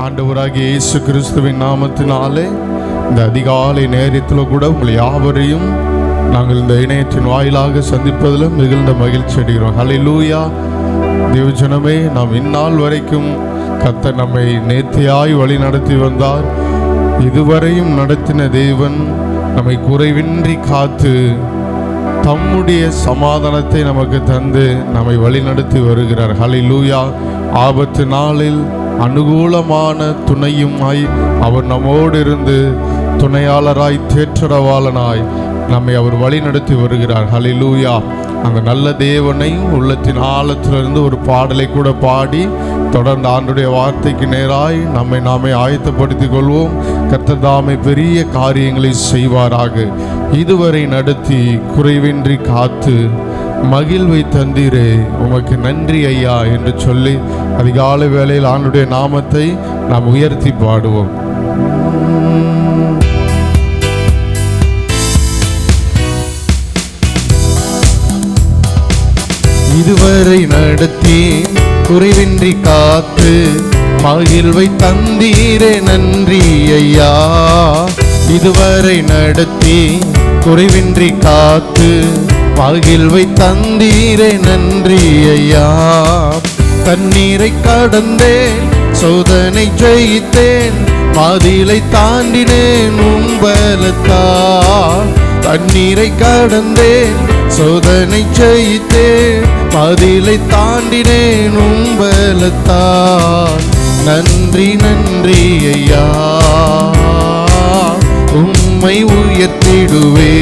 ஆண்டவராகிய இயேசு கிறிஸ்துவின் நாமத்தினாலே இந்த அதிகாலை நேரத்தில் கூட உங்களை யாவரையும் நாங்கள் இந்த இணையத்தின் வாயிலாக சந்திப்பதில் மிகுந்த மகிழ்ச்சி அடைகிறோம். ஹலை லூயா தேவஜனமே நாம் இந்நாள் வரைக்கும் கத்த நம்மை நேர்த்தியாய் வழி நடத்தி வந்தார். இதுவரையும் நடத்தின தேவன் நம்மை குறைவின்றி காத்து தம்முடைய சமாதானத்தை நமக்கு தந்து நம்மை வழிநடத்தி வருகிறார். ஹலை லூயா ஆபத்து நாளில் அனுகூலமான துணையுமாய் அவர் நம்மோடு இருந்து துணையாளராய் தேற்றரவாளனாய் நம்மை அவர் வழிநடத்தி வருகிறார். ஹலிலூயா அந்த நல்ல தேவனை உள்ளத்தின் ஆழத்திலிருந்து ஒரு பாடலை கூட பாடி தொடர்ந்து ஆண்டுடைய வார்த்தைக்கு நேராய் நம்மை நாமே ஆயத்தப்படுத்திக் கொள்வோம். கர்த்தர் பெரிய காரியங்களை செய்வாராக. இதுவரை நடத்தி குறைவின்றி காத்து மகிழ்வை தந்தீரே. உமக்கு நன்றி ஐயா என்று சொல்லி அதிகாலை வேளையில் ஆண்டுடைய நாமத்தை நாம் உயர்த்தி பாடுவோம். இதுவரை நடத்தி குறைவின்றி காத்து மகிழ்வை தந்தீரே. நன்றி ஐயா. இதுவரை நடத்தி குறைவின்றி காத்து மகிழ்வை தந்தீரே நன்றி ஐயா. தண்ணீரை கடந்தேன் சோதனை ஜெயித்தேன் மாதிலை தாண்டினேன் உம்பலத்தால் தண்ணீரை கடந்தேன் சோதனை ஜெயித்தேன் பதிலை தாண்டினேன் உம்பலத்தால் நன்றி நன்றி ஐயா. உம்மை உயர்த்திடுவே.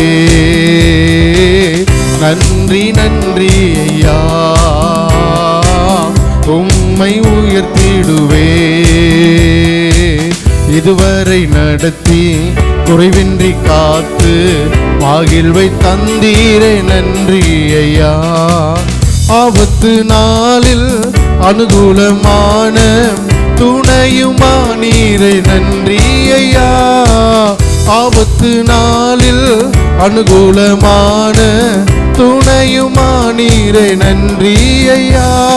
நன்றி நன்றி ஐயா. உம்மை உயர்த்திடுவே. இதுவரை நடத்தி குறைவின்றி காத்து மகிழ்வை தந்தீரே நன்றி ஐயா. ஆபத்து நாளில் அனுகூலமான துணையுமா நீரை நன்றி ஐயா. ஆபத்து நாளில் அனுகூலமான துணையுமா நீரை நன்றி ஐயா.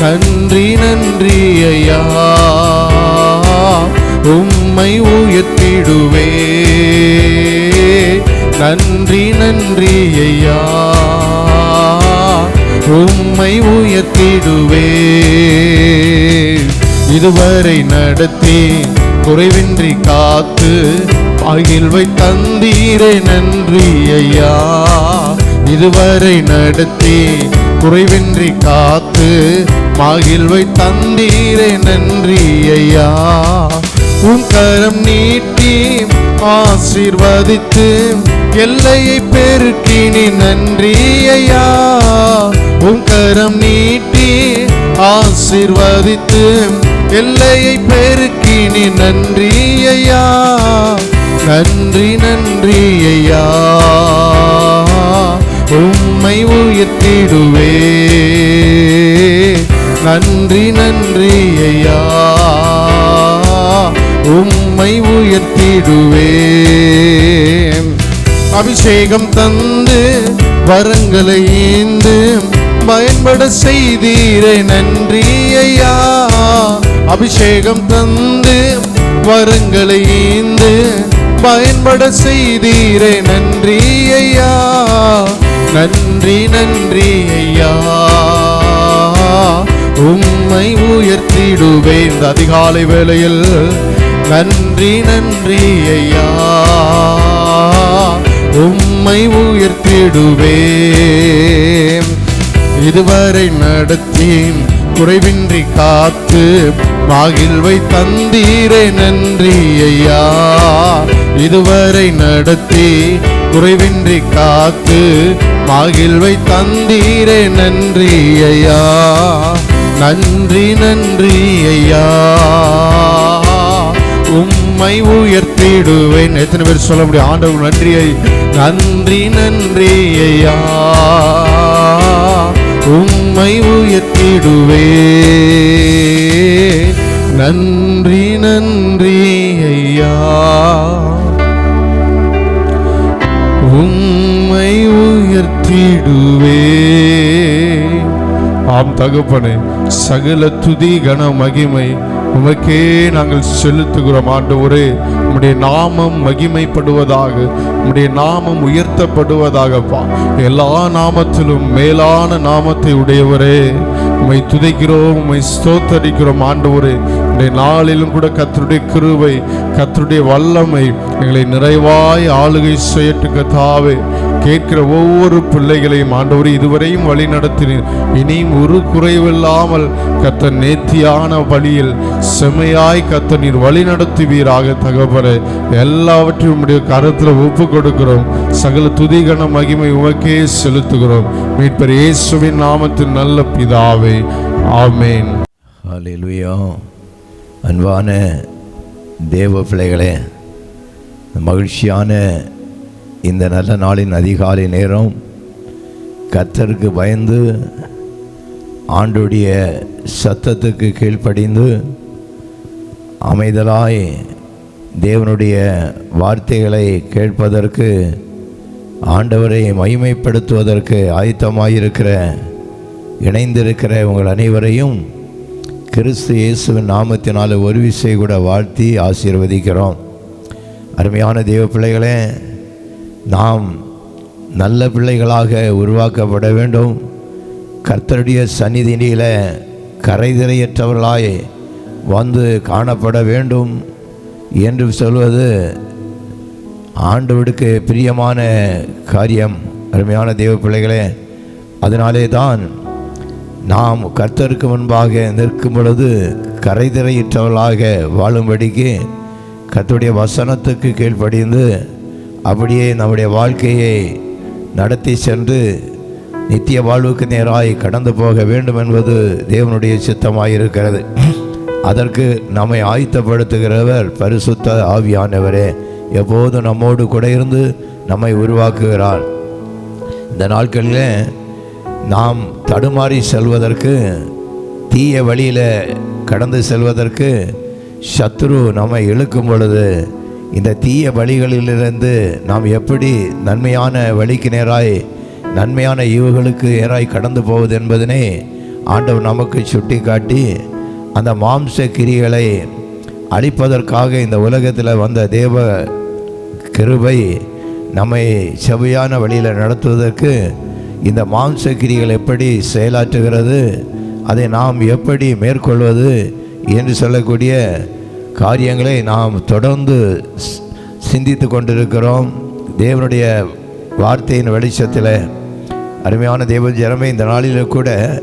நன்றி நன்றி ஐயா. உம்மை உயர்த்திடுவே. நன்றி நன்றி ஐயா. உம்மை உயர்த்திடுவே. இதுவரை நடத்தி குறைவின்றி காத்து மகிழ்வை தந்தீரே நன்றி ஐயா. இதுவரை நடத்தி குறைவின்றி காத்து மகிழ்வை தந்தீரே நன்றி ஐயா. உன் கரம் நீட்டி ஆசீர்வதித்து எல்லையை பெருக்கினி நன்றி ஐயா. உன் கரம் நீட்டி ஆசீர்வதித்து எல்லையை பெருக்கினி நன்றி ஐயா. நன்றி நன்றி ஐயா. உயர்த்திடுவே நன்றி நன்றி ஐயா. உம்மை உயர்த்திடுவே. அபிஷேகம் தந்து வரங்களை ஈந்து பயன்பட செய்தீரே. நன்றி ஐயா. அபிஷேகம் தந்து வரங்களை ஈந்து பயன்பட செய்தீரே. நன்றி ஐயா. நன்றி நன்றி ஐயா. உம்மை உயர்த்திடுவே இந்த அதிகாலை வேளையில். நன்றி நன்றி ஐயா. உம்மை உயர்த்திடுவே இதுவரை நடத்தி குறைவின்றி காத்து மாகிழ்வை தந்தீரே நன்றி ஐயா. இதுவரை நடத்தி குறைவின்றி காத்து மாகிழ்வை தந்தீரே நன்றி ஐயா. நன்றி நன்றி ஐயா. உம்மை உயர்த்திடுவேன். எத்தனை பேர் சொல்ல முடியும்? ஆண்டவர் நன்றியை. நன்றி நன்றி ஐயா. உம்மை உயர்த்திடுவே நன்றி நன்றி ஐயா. உம்மை உயர்த்திடுவே உயர்த்திடுவே ஆம் தகப்பனே சகல துதி கன மகிமை உமக்கே நாங்கள் செலுத்துகிறோம் ஆண்டவரே. உம்முடைய நாமம் மகிமைப்படுவதாக உம்முடைய நாமம் உயர்த்தப்படுவதாகப்பா. எல்லா நாமத்திலும் மேலான நாமத்தை உடையவரே. உம்மை துதைக்கிறோம் உம்மை ஸ்தோத்தரிக்கிறோம் ஆண்டவரே. உடைய நாளிலும் கூட கத்தருடைய கிருவை கத்தருடைய வல்லமை எங்களை நிறைவாய் ஆளுகை செய்யட்டு கத்தாவே கேட்கிற ஒவ்வொரு பிள்ளைகளையும் ஆண்டவர் இதுவரையும் வழி நடத்தினீர் இனியும் ஒரு குறைவில்லாமல் கத்த நேர்த்தியான வழியில் செமையாய் கத்த நீர் வழி நடத்துவீராக தகவலை எல்லாவற்றையும் உடைய கருத்தில் ஒப்பு கொடுக்கிறோம். சகல துதிகன மகிமை உமக்கே செலுத்துகிறோம். மீட்பர் இயேசுவின் நாமத்தின் நல்ல பிதாவே. ஆமேன். ஹalleluya. அன்பான தேவ பிள்ளைகளே மகிழ்ச்சியான இந்த நல்ல நாளின் அதிகாலை நேரம் கத்தருக்கு பயந்து ஆண்டுடைய சத்தத்துக்கு கீழ்ப்படிந்து அமைதலாய் தேவனுடைய வார்த்தைகளை கேட்பதற்கு ஆண்டவரை மகிமைப்படுத்துவதற்கு ஆயத்தமாயிருக்கிற இணைந்திருக்கிற உங்கள் அனைவரையும் கிறிஸ்து இயேசுவின் நாமத்தினால் ஒரு விசை கூட வாழ்த்தி ஆசீர்வதிக்கிறோம். அருமையான தேவ பிள்ளைகளே நாம் நல்ல பிள்ளைகளாக உருவாக்கப்பட வேண்டும். கர்த்தருடைய சந்நிதியில் கரைதிரையற்றவர்களாய் வந்து காணப்பட வேண்டும் என்று சொல்வது ஆண்டவருக்கு பிரியமான காரியம். அருமையான தெய்வ பிள்ளைகளே அதனாலே தான் நாம் கர்த்தருக்கு முன்பாக நிற்கும் பொழுது கரைதிரையற்றவர்களாக வாழும்படிக்கு கர்த்தருடைய வசனத்துக்கு கீழ்ப்படிந்து அப்படியே நம்முடைய வாழ்க்கையை நடத்தி சென்று நித்திய வாழ்வுக்கு நேராய் கடந்து போக வேண்டும் என்பது தேவனுடைய சித்தமாயிருக்கிறது. அதற்கு நம்மை ஆயத்தப்படுத்துகிறவர் பரிசுத்த ஆவியானவரே. எப்போதும் நம்மோடு கூட இருந்து நம்மை உருவாக்குகிறார். இந்த நாட்களில் நாம் தடுமாறி செல்வதற்கு தீய வழியில் கடந்து செல்வதற்கு சத்ரு நம்மை இழுக்கும் பொழுது இந்த தீய வழிகளிலிருந்து நாம் எப்படி நன்மையான வழிக்கு நேராய் நன்மையான ஈவுகளுக்கு நேராய் கடந்து போவது என்பதனை ஆண்டவர் நமக்கு சுட்டி காட்டி அந்த மாம்ச கிரிகளை அழிப்பதற்காக இந்த உலகத்தில் வந்த தேவ கிருபை நம்மை செவ்வையான வழியில் நடத்துவதற்கு இந்த மாம்ச கிரிகள் எப்படி செயலாற்றுகிறது அதை நாம் எப்படி மேற்கொள்வது என்று சொல்லக்கூடிய காரியங்களை நாம் தொடர்ந்து சிந்தித்து கொண்டிருக்கிறோம். தேவனுடைய வார்த்தையின் வெளிச்சத்தில் அருமையான தேவ ஜனமே இந்த நாளில் கூட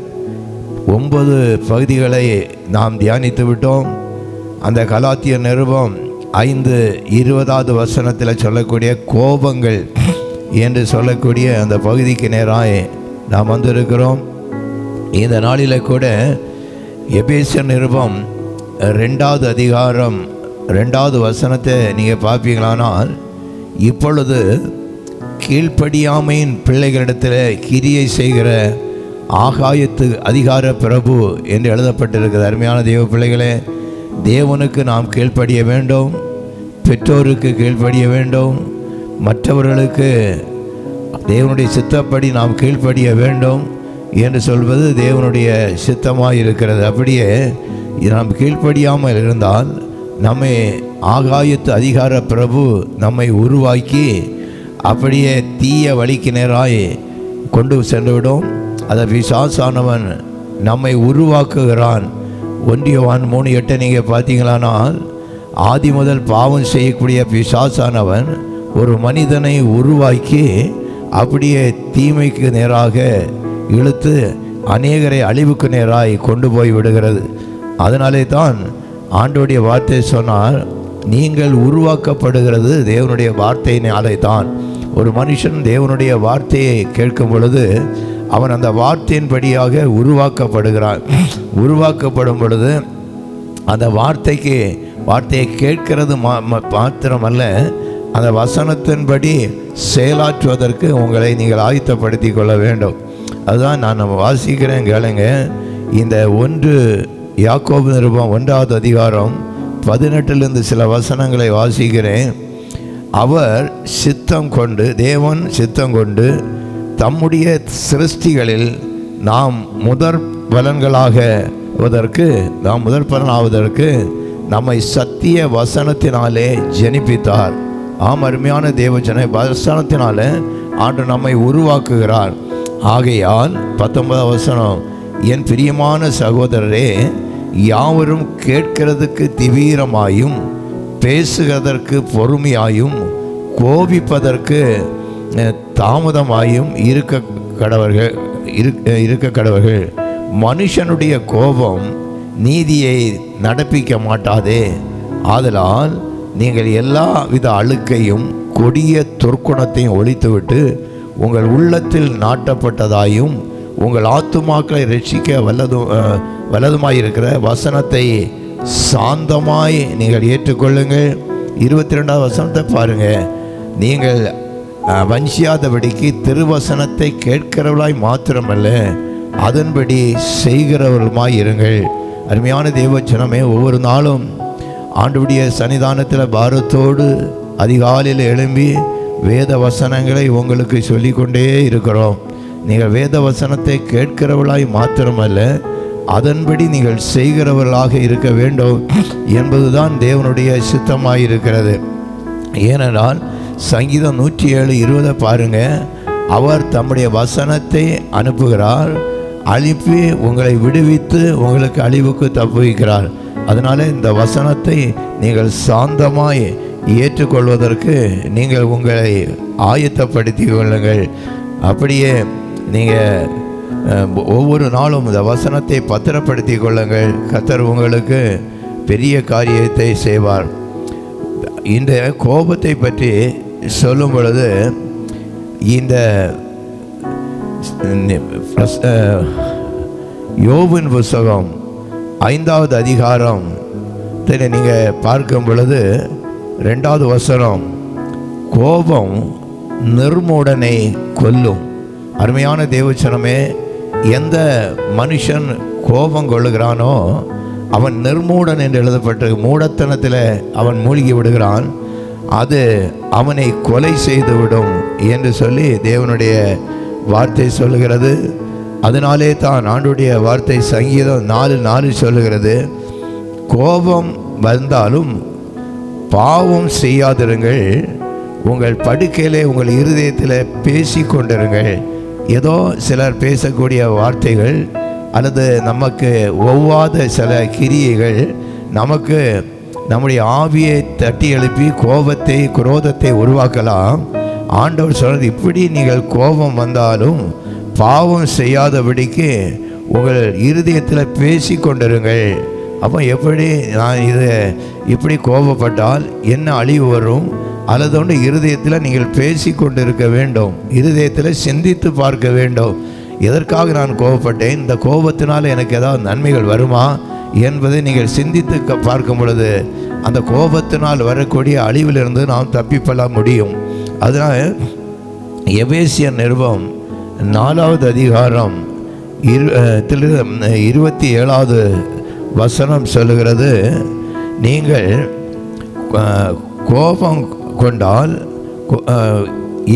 ஒன்பது பகுதிகளை நாம் தியானித்து விட்டோம். அந்த கலாத்திய நிருபம் ஐந்து இருபதாவது வசனத்தில் சொல்லக்கூடிய கோபங்கள் என்று சொல்லக்கூடிய அந்த பகுதிக்கு நேராக நாம் வந்திருக்கிறோம். இந்த நாளில் கூட எபேச நிருபம் ரெண்டாவது அதிகாரம் ரெண்டாவது வசனத்தை நீங்கள் பார்ப்பீங்களானால் இப்பொழுது கீழ்ப்படியாமையின் பிள்ளைகளிடத்தில் கிரியை செய்கிற ஆகாயத்து அதிகார பிரபு என்று எழுதப்பட்டிருக்கிறது. அருமையான தெய்வ பிள்ளைகளே தேவனுக்கு நாம் கீழ்ப்படிய வேண்டும் பெற்றோருக்கு கீழ்ப்படிய வேண்டும் மற்றவர்களுக்கு தேவனுடைய சித்தப்படி நாம் கீழ்ப்படிய வேண்டும் என்று சொல்வது தேவனுடைய சித்தமாக இருக்கிறது அப்படியே நாம் கீழ்ப்படியாமல் இருந்தால் நம்மை ஆகாயத்து அதிகார பிரபு நம்மை உருவாக்கி அப்படியே தீய வழிக்கு நேராய் கொண்டு சென்றுவிடும். அதை விசாசானவன் நம்மை உருவாக்குகிறான். ஒன்றியவான் மூணு எட்டை நீங்கள் பார்த்தீங்களானால் ஆதி முதல் பாவம் செய்யக்கூடிய பிசாசானவன் ஒரு மனிதனை உருவாக்கி அப்படியே தீமைக்கு நேராக இழுத்து அநேகரை அழிவுக்கு நேராய் கொண்டு போய் விடுகிறது. அதனாலே தான் ஆண்டோடைய வார்த்தை சொன்னால் நீங்கள் உருவாக்கப்படுகிறது தேவனுடைய வார்த்தையினாலே தான் ஒரு மனுஷன் தேவனுடைய வார்த்தையை கேட்கும் பொழுது அவன் அந்த வார்த்தையின்படியாக உருவாக்கப்படுகிறான். உருவாக்கப்படும் பொழுது அந்த வார்த்தைக்கு வார்த்தையை கேட்கிறது மா- ம- மாத்திரமல்ல அந்த வசனத்தின்படி செயலாற்றுவதற்கு உங்களை நீங்கள் ஆயத்தப்படுத்தி கொள்ள வேண்டும். அதுதான் நான் நம்ம வாசிக்கிறேன் கேளுங்க. இந்த ஒன்று யாக்கோபு நிருபம் ஒன்றாவது அதிகாரம் பதினெட்டிலிருந்து சில வசனங்களை வாசிக்கிறேன். அவர் சித்தம் கொண்டு தேவன் சித்தம் கொண்டு தம்முடைய சிருஷ்டிகளில் நாம் முதற் பலன்களாகுவதற்கு நாம் முதற் பலன் ஆவதற்கு நம்மை சத்திய வசனத்தினாலே ஜெனிப்பித்தார். ஆம் அருமையான தேவஜனை வசனத்தினாலே ஆண்டு நம்மை உருவாக்குகிறார். ஆகையால் பத்தொன்பதாம் வசனம் என் பிரியமான சகோதரரே யாவரும் கேட்கிறதுக்கு திவீரமாயும் பேசுகிறதற்கு பொறுமையாயும் கோபிப்பதற்கு தாமதமாயும் இருக்க கடவர்கள் இருக்க கடவர்கள். மனுஷனுடைய கோபம் நீதியை நடப்பிக்க மாட்டாதே. ஆதலால் நீங்கள் எல்லா வித அழுக்கையும் கொடிய துர்க்குணத்தையும் ஒழித்துவிட்டு உங்கள் உள்ளத்தில் நாட்டப்பட்டதாயும் உங்கள் ஆத்துமாக்களை ரட்சிக்க வல்லதும் வலதுமாயிருக்கிற வசனத்தை சாந்தமாய் நீங்கள் ஏற்றுக்கொள்ளுங்கள். இருபத்தி ரெண்டாவது வசனத்தை பாருங்கள் நீங்கள் வஞ்சியாதபடிக்கு திருவசனத்தை கேட்கிறவர்களாய் மாத்திரமல்ல அதன்படி செய்கிறவர்களுமாய் இருங்கள். அருமையான தேவச்சனமே ஒவ்வொரு நாளும் ஆண்டுடைய சன்னிதானத்தில் பாரத்தோடு அதிகாலையில் எழும்பி வேத வசனங்களை உங்களுக்கு சொல்லிக்கொண்டே இருக்கிறோம். நீங்கள் வேத வசனத்தை கேட்கிறவளாய் மாத்திரமல்ல அதன்படி நீங்கள் செய்கிறவர்களாக இருக்க வேண்டும் என்பதுதான் தேவனுடைய சித்தமாக இருக்கிறது ஏனென்றால் சங்கீதம் நூற்றி ஏழு இருபதை பாருங்கள் அவர் தம்முடைய வசனத்தை அனுப்புகிறார் அனுப்பி உங்களை விடுவித்து உங்களுக்கு அழிவுக்கு தப்புவிக்கிறார். அதனால் இந்த வசனத்தை நீங்கள் சாந்தமாய் ஏற்றுக்கொள்வதற்கு நீங்கள் உங்களை ஆயத்தப்படுத்தி கொள்ளுங்கள். அப்படியே நீங்கள் ஒவ்வொரு நாளும் இந்த வசனத்தை பத்திரப்படுத்தி கொள்ளுங்கள். கத்தர் உங்களுக்கு பெரிய காரியத்தை செய்வார். இந்த கோபத்தை பற்றி சொல்லும் பொழுது இந்த யோவின் புஸ்தகம் ஐந்தாவது அதிகாரம் நீங்கள் பார்க்கும் பொழுது ரெண்டாவது வசனம் கோபம் நிர்மூடனை கொல்லும். அருமையான தேவச்சனமே எந்த மனுஷன் கோபம் கொள்ளுகிறானோ அவன் நிர்மூடன் என்று எழுதப்பட்டு மூடத்தனத்தில் அவன் மூழ்கி விடுகிறான். அது அவனை கொலை செய்துவிடும் என்று சொல்லி தேவனுடைய வார்த்தை சொல்லுகிறது. அதனாலே தான் ஆண்டுடைய வார்த்தை சங்கீதம் நாலு நாலு சொல்லுகிறது. கோபம் வந்தாலும் பாவம் செய்யாதிருங்கள். உங்கள் படுக்கையிலே உங்கள் இருதயத்தில் பேசி கொண்டிருங்கள் ஏதோ சிலர் பேசக்கூடிய வார்த்தைகள் அல்லது நமக்கு ஒவ்வாத சில கிரியைகள் நமக்கு நம்முடைய ஆவியை தட்டி எழுப்பி கோபத்தை குரோதத்தை உருவாக்கலாம். ஆண்டவர் சொல்றது இப்படி நீங்கள் கோபம் வந்தாலும் பாவம் செய்யாதபடிக்கு உங்கள் இருதயத்தில் பேசி கொண்டிருங்கள். அப்போ எப்படி நான் இது இப்படி கோபப்பட்டால் என்ன அழிவு வரும்? அல்லதோண்டு இருதயத்தில் நீங்கள் பேசி கொண்டிருக்க வேண்டும். இருதயத்தில் சிந்தித்து பார்க்க வேண்டும். எதற்காக நான் கோபப்பட்டேன்? இந்த கோபத்தினால் எனக்கு ஏதாவது நன்மைகள் வருமா? என்பதை நீங்கள் சிந்தித்து பார்க்கும் பொழுது அந்த கோபத்தினால் வரக்கூடிய அழிவிலிருந்து நாம் தப்பிப்பட முடியும். அதனால் எபேசிய நிருபம் நாலாவது அதிகாரம் இரு திரு- இருபத்தி ஏழாவது வசனம் சொல்லுகிறது நீங்கள் கோபம் கொண்டால்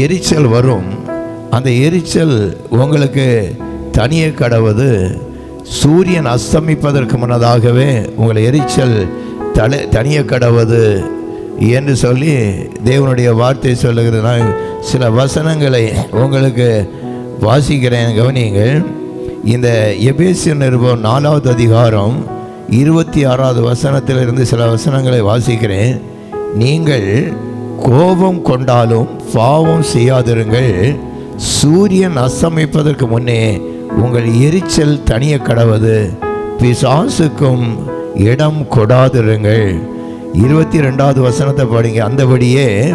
எரிச்சல் வரும். அந்த எரிச்சல் உங்களுக்கு தனியே கடவுது. சூரியன் அஸ்தமிப்பதற்கு முன்னதாகவே உங்களை எரிச்சல் தலை தனிய கடவுது என்று சொல்லி தேவனுடைய வார்த்தை சொல்லுகிறது நான் சில வசனங்களை உங்களுக்கு வாசிக்கிறேன் கவனியுங்கள். இந்த எபேசிய நிருபம் நாலாவது அதிகாரம் இருபத்தி ஆறாவது வசனத்திலிருந்து சில வசனங்களை வாசிக்கிறேன். நீங்கள் கோபம் கொண்டாலும் பாவம் செய்யாதிருங்கள். சூரியன் அஸ்தமிப்பதற்கு முன்னே உங்கள் எரிச்சல் தனிய கடவது. பிசாசுக்கும் இடம் கொடாதிருங்கள். இருபத்தி ரெண்டாவது வசனத்தை பாடுங்க. அந்தபடியே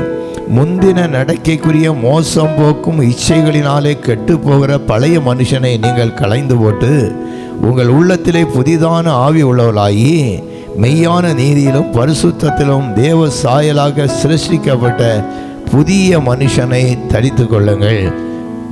முந்தின நடக்கைக்குரிய மோசம் போக்கும் இச்சைகளினாலே கெட்டு போகிற பழைய மனுஷனை நீங்கள் களைந்து போட்டு உங்கள் உள்ளத்திலே புதிதான ஆவி உள்ளவளாகி மெய்யான நீதியிலும் பரிசுத்தத்திலும் தேவ சாயலாக சிருஷ்டிக்கப்பட்ட புதிய மனுஷனை தரித்து கொள்ளுங்கள்.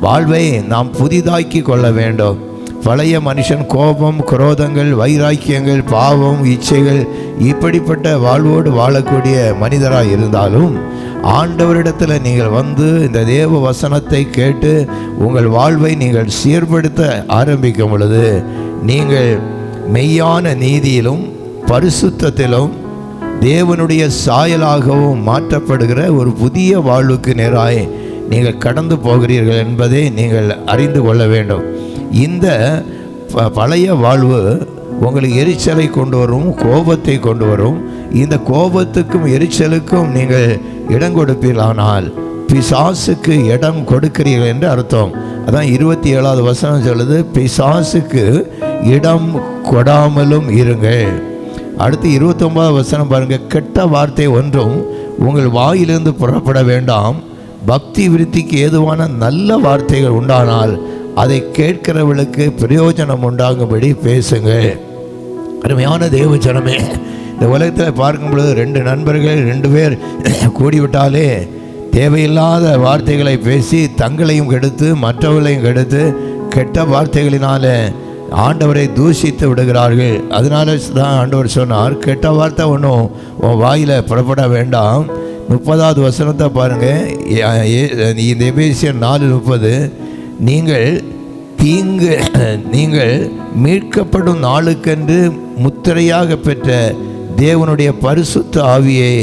வாழ்வை நாம் புதிதாக்கி கொள்ள வேண்டும். பழைய மனுஷன் கோபம் குரோதங்கள் வைராக்கியங்கள் பாவம் இச்சைகள் இப்படிப்பட்ட வாழ்வோடு வாழக்கூடிய மனிதராக இருந்தாலும் ஆண்டவரிடத்தில் நீங்கள் வந்து இந்த தேவ வசனத்தை கேட்டு உங்கள் வாழ்வை நீங்கள் சீர்படுத்த ஆரம்பிக்கும் பொழுது நீங்கள் மெய்யான நீதியிலும் பரிசுத்தத்திலும் தேவனுடைய சாயலாகவும் மாற்றப்படுகிற ஒரு புதிய வாழ்வுக்கு நேராய் நீங்கள் கடந்து போகிறீர்கள் என்பதை நீங்கள் அறிந்து கொள்ள வேண்டும். இந்த ப- பழைய வாழ்வு உங்களுக்கு எரிச்சலை கொண்டு வரும் கோபத்தை கொண்டு வரும். இந்த கோபத்துக்கும் எரிச்சலுக்கும் நீங்கள் இடம் கொடுப்பீர்களானால் பிசாசுக்கு இடம் கொடுக்கிறீர்கள் என்று அர்த்தம். அதான் இருபத்தி ஏழாவது வசனம் சொல்லுது பிசாசுக்கு இடம் கொடாமலும் இருங்கள். அடுத்து இருபத்தொன்பதாவது வசனம் பாருங்க. கெட்ட வார்த்தை ஒன்றும் உங்கள் வாயிலிருந்து புறப்பட வேண்டாம். பக்தி விருத்திக்கு ஏதுவான நல்ல வார்த்தைகள் உண்டானால் அதை கேட்கிறவர்களுக்கு பிரயோஜனம் உண்டாகும்படி பேசுங்கள். அருமையான தேவ ஜனமே இந்த உலகத்தில் பார்க்கும் பொழுது ரெண்டு நண்பர்கள் ரெண்டு பேர் கூடிவிட்டாலே தேவையில்லாத வார்த்தைகளை பேசி தங்களையும் கெடுத்து மற்றவர்களையும் கெடுத்து கெட்ட வார்த்தைகளினால ஆண்டவரை தூஷித்து விடுகிறார்கள். அதனால தான் ஆண்டவர் சொன்னார் கெட்ட வார்த்தை ஒன்றும் உன் வாயில் புறப்பட வேண்டாம். முப்பதாவது வசனத்தை பாருங்கள் இந்த எபேசியன் நாலு முப்பது. நீங்கள் தீங்கு நீங்கள் மீட்கப்படும் நாளுக்கென்று முத்திரையாக பெற்ற தேவனுடைய பரிசுத்த ஆவியை.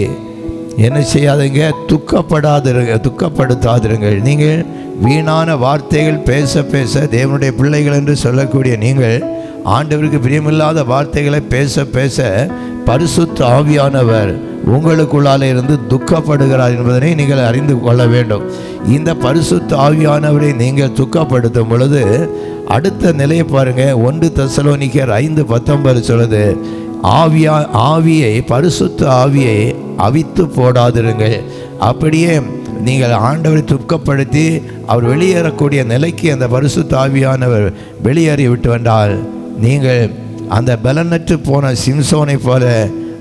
என்ன செய்யாதீங்க துக்கப்படாதிருங்க துக்கப்படுத்தாதிருங்கள். நீங்கள் வீணான வார்த்தைகள் பேச பேச தேவனுடைய பிள்ளைகள் என்று சொல்லக்கூடிய நீங்கள் ஆண்டவருக்கு பிரியமில்லாத வார்த்தைகளை பேச பேச பரிசுத்த ஆவியானவர் உங்களுக்குள்ளாலே இருந்து துக்கப்படுகிறார் என்பதனை நீங்கள் அறிந்து கொள்ள வேண்டும். இந்த பரிசுத்த ஆவியானவரை நீங்கள் துக்கப்படுத்தும் பொழுது அடுத்த நிலையை பாருங்கள் ஒன்று தசலோனிக்கர் ஐந்து பத்தொன்பது சொல்லுது ஆவியா ஆவியை பரிசுத்த ஆவியை அவித்து போடாதிருங்கள். அப்படியே நீங்கள் ஆண்டவரை துக்கப்படுத்தி அவர் வெளியேறக்கூடிய நிலைக்கு அந்த பரிசு தாவியானவர் வெளியேறி விட்டு வந்தால் நீங்கள் அந்த பலனற்று போன சிம்சோனை போல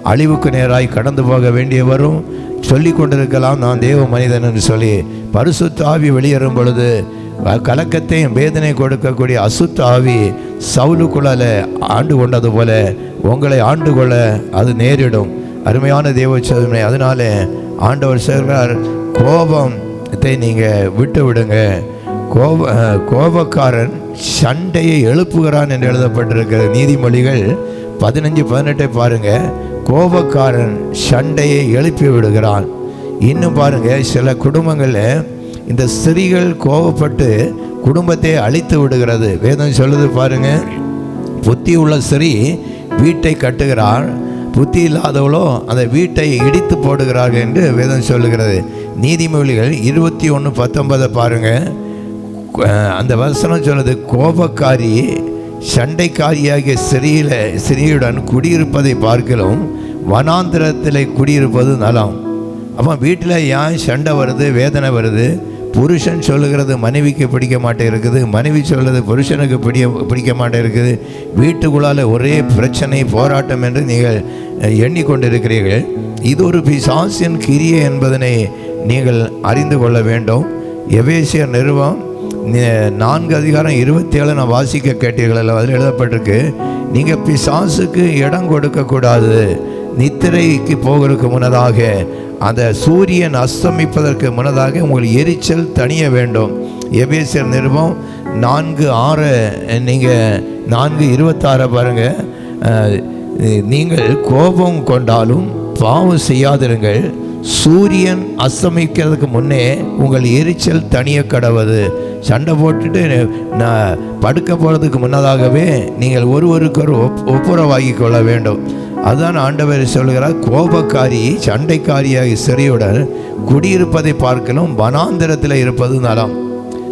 அழிவுக்கு நேராய் கடந்து போக வேண்டிய வரும் சொல்லி கொண்டிருக்கலாம் நான் தேவ மனிதன் என்று சொல்லி. பரிசு தாவி வெளியேறும் பொழுது கலக்கத்தையும் வேதனை கொடுக்கக்கூடிய அசுத்தாவி ஆவி ஆண்டு கொண்டது போல உங்களை ஆண்டு கொள்ள அது நேரிடும். அருமையான தேவ சோதனை. அதனால ஆண்டவர் சொல்கிறார் கோபத்தை நீங்கள் விட்டு விடுங்க. கோப கோபக்காரன் சண்டையை எழுப்புகிறான் என்று எழுதப்பட்டிருக்கிற நீதிமொழிகள் பதினஞ்சு பதினெட்டை பாருங்கள் கோபக்காரன் சண்டையை எழுப்பி விடுகிறான். இன்னும் பாருங்கள் சில குடும்பங்களில் இந்த ஸ்திரீகள் கோபப்பட்டு குடும்பத்தை அழித்து விடுகிறது. வேதம் சொல்லுது பாருங்கள் புத்தி உள்ள ஸ்திரீ வீட்டை கட்டுகிறாள். புத்தி இல்லாதவளோ அந்த வீட்டை இடித்து போடுகிறார்கள் என்று வேதம் சொல்லுகிறது. நீதிமொழிகள் இருபத்தி ஒன்று பத்தொன்பதை பாருங்கள் அந்த வசனம் சொன்னது கோபக்காரி சண்டைக்காரியாகிய சிறியில சிறியுடன் குடியிருப்பதை பார்க்கலாம் வனாந்திரத்தில் குடியிருப்பது நலம். அப்போ வீட்டில் ஏன் சண்டை வருது வேதனை வருது? புருஷன் சொல்லுகிறது மனைவிக்கு பிடிக்க மாட்டே இருக்குது மனைவி சொல்கிறது புருஷனுக்கு பிடிக்க பிடிக்க மாட்டே இருக்குது வீட்டுக்குள்ளால் ஒரே பிரச்சனை போராட்டம் என்று நீங்கள் எண்ணிக்கொண்டிருக்கிறீர்கள். இது ஒரு பிசாசின் கிரியை என்பதனை நீங்கள் அறிந்து கொள்ள வேண்டும். எவேசியர் நிறுவம் நான்கு அதிகாரம் இருபத்தி ஏழு நான் வாசிக்க கேட்டீர்கள் அல்லவா? அதில் எழுதப்பட்டிருக்கு நீங்கள் பிசாசுக்கு இடம் கொடுக்கக்கூடாது. நித்திரைக்கு போகிறதுக்கு முன்னதாக அந்த சூரியன் அஸ்தமிப்பதற்கு முன்னதாக உங்கள் எரிச்சல் தணிய வேண்டும். எபேசியர் நிருபம் நான்கு ஆறு நீங்கள் நான்கு இருபத்தாறை பாருங்கள் நீங்கள் கோபம் கொண்டாலும் பாவம் செய்யாதிருங்கள். சூரியன் அஸ்தமிக்கிறதுக்கு முன்னே உங்கள் எரிச்சல் தனிய கடவுது. சண்டை போட்டுட்டு நான் படுக்க போகிறதுக்கு முன்னதாகவே நீங்கள் ஒருவருக்கொரு ஒப் ஒப்புரவாகி கொள்ள வேண்டும். அதான் ஆண்டவர் சொல்கிறார் கோபக்காரி சண்டைக்காரியாக சிறையுடன் குடியிருப்பதை பார்க்கணும். வனாந்திரத்தில் இருப்பது நலம்.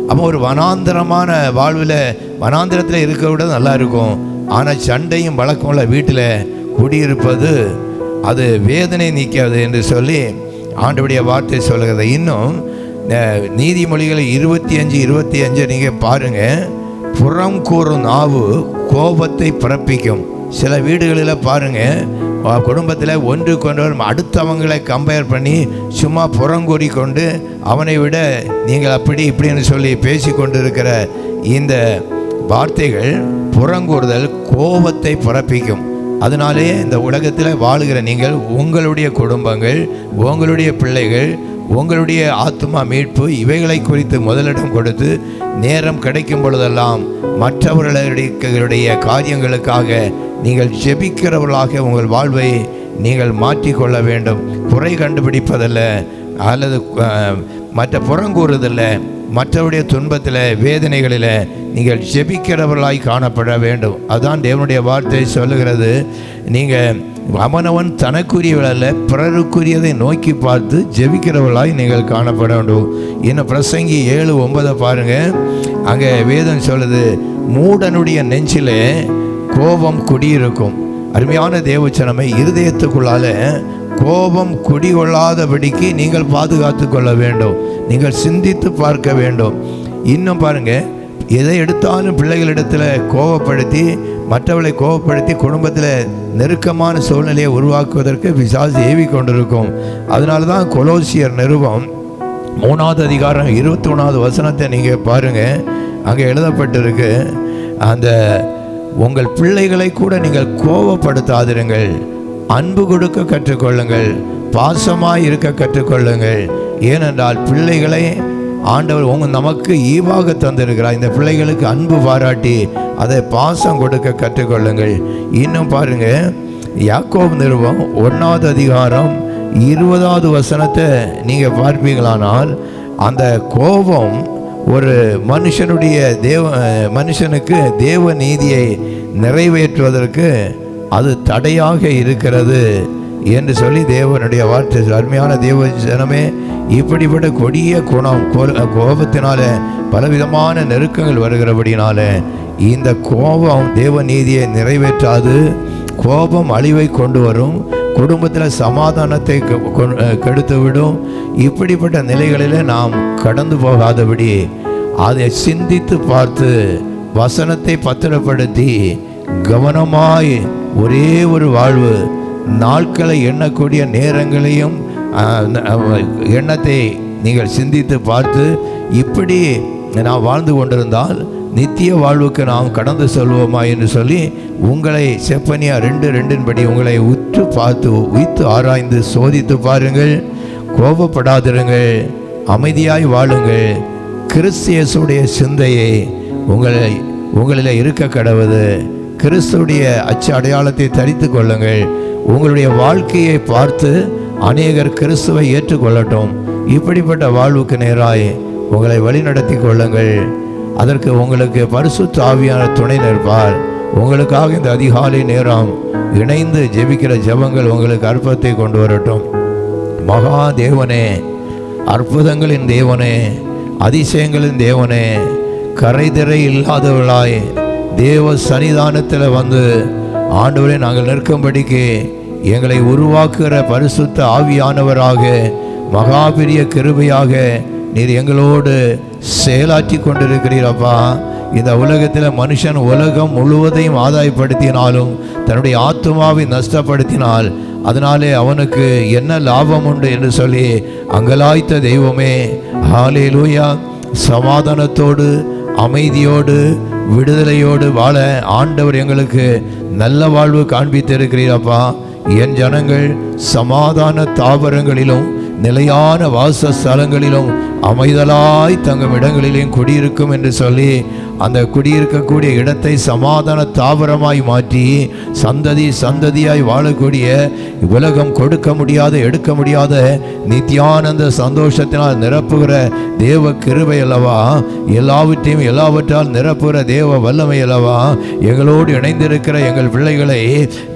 அப்போ ஒரு வனாந்திரமான வாழ்வில் வனாந்திரத்தில் இருக்கிற விட நல்லா இருக்கும். ஆனால் சண்டையும் வழக்கமுள்ள வீட்டில் குடியிருப்பது அது வேதனை நீக்காது என்று சொல்லி ஆண்டவுடைய வார்த்தை சொல்கிறது இன்னும் நீதிமொழிகளை இருபத்தி அஞ்சு இருபத்தி அஞ்சு நீங்கள் பாருங்கள் புறம் கூறும் நாவு கோபத்தை பிறப்பிக்கும். சில வீடுகளில் பாருங்கள் குடும்பத்தில் ஒன்று கொண்டவர் அடுத்தவங்களை கம்பேர் பண்ணி சும்மா புறங்கூறி கொண்டு அவனை விட நீங்கள் அப்படி இப்படின்னு சொல்லி பேசி கொண்டிருக்கிற இந்த வார்த்தைகள் புறங்கூறுதல் கோபத்தை பிறப்பிக்கும். அதனாலே இந்த உலகத்தில் வாழுகிற நீங்கள் உங்களுடைய குடும்பங்கள் உங்களுடைய பிள்ளைகள் உங்களுடைய ஆத்மா மீட்பு இவைகளை குறித்து முதலிடம் கொடுத்து நேரம் கிடைக்கும் பொழுதெல்லாம் மற்றவர்களுடைய காரியங்களுக்காக நீங்கள் ஜெபிக்கிறவர்களாக உங்கள் வாழ்வை நீங்கள் மாற்றிக்கொள்ள வேண்டும். குறை கண்டுபிடிப்பதல்ல அல்லது மற்ற புறங்கூறுதல்ல மற்றவருடைய துன்பத்தில் வேதனைகளில் நீங்கள் ஜெபிக்கிறவர்களாய் காணப்பட வேண்டும். அதான் தேவனுடைய வார்த்தை சொல்லுகிறது. நீங்கள் அவனவன் தனக்குரியவளல்ல பிறருக்குரியதை நோக்கி பார்த்து ஜெபிக்கிறவர்களாய் நீங்கள் காணப்பட வேண்டும். இன்னும் பிரசங்கி ஏழு ஒன்பதை பாருங்கள் அங்கே வேதம் சொல்லுது மூடனுடைய நெஞ்சிலே கோபம் குடியிருக்கும். அருமையான தேவச்சனமை இருதயத்துக்குள்ளால கோபம் குடிகொள்ளாதபடிக்கு நீங்கள் பாதுகாத்து கொள்ள வேண்டும். நீங்கள் சிந்தித்து பார்க்க வேண்டும். இன்னும் பாருங்கள் எதை எடுத்தாலும் பிள்ளைகளிடத்தில் கோபப்படுத்தி மற்றவளை கோபப்படுத்தி குடும்பத்தில் நெருக்கமான சூழ்நிலையை உருவாக்குவதற்கு பிசாசு ஏவி கொண்டிருக்கும். அதனால தான் கொலோசியர் நிறுவம் மூணாவது அதிகாரம் இருபத்தி ஒன்றாவது வசனத்தை நீங்கள் பாருங்கள் அங்கே எழுதப்பட்டிருக்கு. அந்த உங்கள் பிள்ளைகளை கூட நீங்கள் கோபப்படுத்தாதிருங்கள் அன்பு கொடுக்க கற்றுக்கொள்ளுங்கள். பாசமாக இருக்க கற்றுக்கொள்ளுங்கள். ஏனென்றால் பிள்ளைகளை ஆண்டவர் உங்க நமக்கு ஈவாக தந்திருக்கிறார். இந்த பிள்ளைகளுக்கு அன்பு பாராட்டி அதை பாசம் கொடுக்க கற்றுக்கொள்ளுங்கள். இன்னும் பாருங்க யாக்கோப் நிறுவம் ஒன்றாவது அதிகாரம் இருபதாவது வசனத்தை நீங்கள் பார்ப்பீங்களானால் அந்த கோபம் ஒரு மனுஷனுடைய தேவ மனுஷனுக்கு தேவ நீதியை நிறைவேற்றுவதற்கு அது தடையாக இருக்கிறது என்று சொல்லி தேவனுடைய வார்த்தை அருமையான தேவ ஜனமே இப்படிப்பட்ட கொடிய குணம் கோபத்தினால பலவிதமான நெருக்கங்கள் வருகிறபடினால இந்த கோபம் தேவ நீதியை நிறைவேற்றாது. கோபம் அழிவை கொண்டு வரும். குடும்பத்தில் சமாதானத்தை கெ- கொ- கெடுத்து விடும் இப்படிப்பட்ட நிலைகளில் நாம் கடந்து போகாதபடி அதை சிந்தித்து பார்த்து வசனத்தை பத்திரப்படுத்தி கவனமாய் ஒரே ஒரு வாழ்வு நாட்களை எண்ணக்கூடிய நேரங்களையும் எண்ணத்தை நீங்கள் சிந்தித்து பார்த்து இப்படி நாம் வாழ்ந்து கொண்டிருந்தால் நித்திய வாழ்வுக்கு நாம் கடந்து செல்வோமா என்று சொல்லி உங்களை செப்பனியா ரெண்டு ரெண்டின்படி உங்களை உற்று பார்த்து உய்த்து ஆராய்ந்து சோதித்து பாருங்கள். கோபப்படாதிருங்கள். அமைதியாய் வாழுங்கள். கிறிஸ்தியஸுடைய சிந்தையை உங்களை உங்களில் இருக்க கடவுது. கிறிஸ்துடைய அச்சு அடையாளத்தை தரித்து கொள்ளுங்கள். உங்களுடைய வாழ்க்கையை பார்த்து அநேகர் கிறிஸ்துவை ஏற்றுக்கொள்ளட்டும். இப்படிப்பட்ட வாழ்வுக்கு நேராய் உங்களை வழிநடத்தி கொள்ளுங்கள். அதற்கு உங்களுக்கு பரிசுத்த ஆவியான துணை நிற்பார். உங்களுக்காக இந்த அதிகாலை நேரம் இணைந்து ஜெபிக்கிற ஜெபங்கள் உங்களுக்கு அற்பத்தை கொண்டு வரட்டும். மகா தேவனே அற்புதங்களின் தேவனே அதிசயங்களின் தேவனே கரைதிரை இல்லாதவர்களாய் தேவ சன்னிதானத்தில் வந்து ஆண்டவரை நாங்கள் நிற்கும்படிக்கு எங்களை உருவாக்குகிற பரிசுத்த ஆவியானவராக மகாபிரிய கிருபையாக நீர் எங்களோடு செயலாற்றி கொண்டிருக்கிறீரப்பா இந்த உலகத்தில் மனுஷன் உலகம் முழுவதையும் ஆதாயப்படுத்தினாலும் தன்னுடைய ஆத்மாவை நஷ்டப்படுத்தினால் அதனாலே அவனுக்கு என்ன லாபம் உண்டு என்று சொல்லி அங்கலாய்த்த தெய்வமே. ஹாலேலூயா சமாதானத்தோடு அமைதியோடு விடுதலையோடு வாழ ஆண்டவர் எங்களுக்கு நல்ல வாழ்வு காண்பித்திருக்கிறீரப்பா என் ஜனங்கள் சமாதான தாவரங்களிலும் நிலையான வாசஸ்தலங்களிலும் அமைதலாய் தங்கும் இடங்களிலேயும் குடியிருக்கும் என்று சொல்லி அந்த குடியிருக்கக்கூடிய இடத்தை சமாதான தாவரமாய் மாற்றி சந்ததி சந்ததியாய் வாழக்கூடிய உலகம் கொடுக்க முடியாத எடுக்க முடியாத நித்யானந்த சந்தோஷத்தினால் நிரப்புகிற தேவ கிருபை அல்லவா? எல்லாவற்றையும் எல்லாவற்றால் நிரப்புகிற தேவ வல்லமை அல்லவா? எங்களோடு இணைந்திருக்கிற எங்கள் பிள்ளைகளை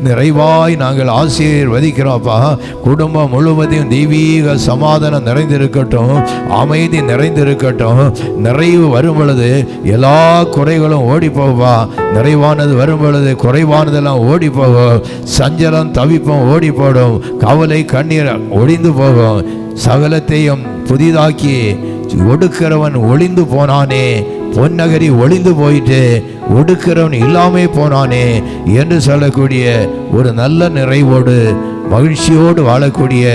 நிறைவாய் நாங்கள் ஆசீர்வதிக்கிறோம்ப்பா. குடும்பம் முழுவதையும் தெய்வீக சமாதானம் நிறைந்திருக்கட்டும் அமைதி நிறைந்திருக்கட்டும் நிறைவு வரும் பொழுது எல்லா குறைகளும் ஓடி போவா நிறைவானது வரும் பொழுது குறைவானதெல்லாம் ஓடி போகும் சஞ்சலம் தவிப்பும் ஓடி போடும் கவலை கண்ணீர் ஒளிந்து போகும். சகலத்தையும் புதிதாக்கி ஒடுக்கிறவன் ஒளிந்து போனானே. பொன்னகரி ஒளிந்து போயிட்டு ஒடுக்கிறவன் இல்லாமே போனானே என்று சொல்லக்கூடிய ஒரு நல்ல நிறைவோடு மகிழ்ச்சியோடு வாழக்கூடிய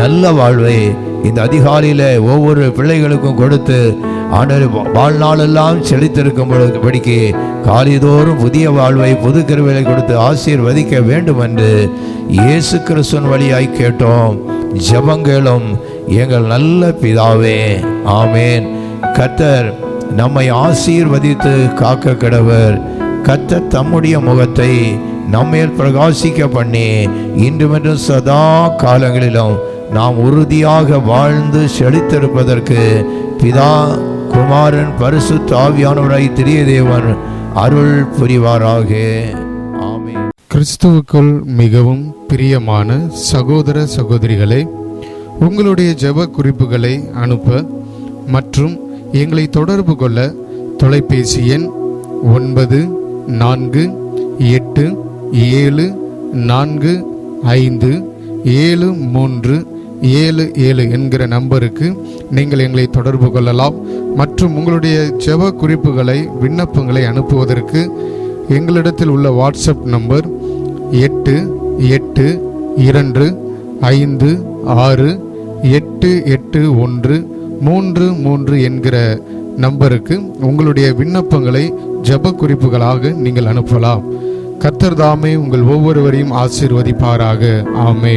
நல்ல வாழ்வை இந்த அதிகாலையில் ஒவ்வொரு பிள்ளைகளுக்கும் கொடுத்து ஆண்டவர் வாழ்நாளெல்லாம் செழித்திருக்கும் பொழுது படிக்கு காலிதோறும் புதிய வாழ்வை புது கருவிகளை கொடுத்து ஆசீர்வதிக்க வேண்டும் என்று இயேசு கிறிஸ்துவின் வழியாய் கேட்டோம். ஜபங்களும் எங்கள் நல்ல பிதாவே. ஆமேன். கத்தர் நம்மை ஆசீர்வதித்து காக்க கடவர். கத்தர் தம்முடைய முகத்தை நம்மேல் பிரகாசிக்க பண்ணி இன்றுமென்றும் சதா காலங்களிலும் நாம் உறுதியாக வாழ்ந்து செழித்திருப்பதற்கு பிதா குமாரன் பரிசு தாவியானவராய் திரிய தேவன் அருள் புரிவாராக. ஆமே கிறிஸ்துவுக்குள் மிகவும் பிரியமான சகோதர சகோதரிகளே உங்களுடைய ஜெப குறிப்புகளை அனுப்ப மற்றும் எங்களை தொடர்பு கொள்ள தொலைபேசி எண் ஒன்பது நான்கு எட்டு ஏழு நான்கு ஐந்து ஏழு மூன்று ஏழு ஏழு என்கிற நம்பருக்கு நீங்கள் எங்களை தொடர்பு கொள்ளலாம் மற்றும் உங்களுடைய ஜெப குறிப்புகளை விண்ணப்பங்களை அனுப்புவதற்கு எங்களிடத்தில் உள்ள வாட்ஸ்அப் நம்பர் எட்டு எட்டு இரண்டு ஐந்து ஆறு எட்டு எட்டு ஒன்று மூன்று மூன்று என்கிற நம்பருக்கு உங்களுடைய விண்ணப்பங்களை ஜெப குறிப்புகளாக நீங்கள் அனுப்பலாம். கத்தர் தாமே உங்கள் ஒவ்வொருவரையும் ஆசீர்வதிப்பாராக. ஆமே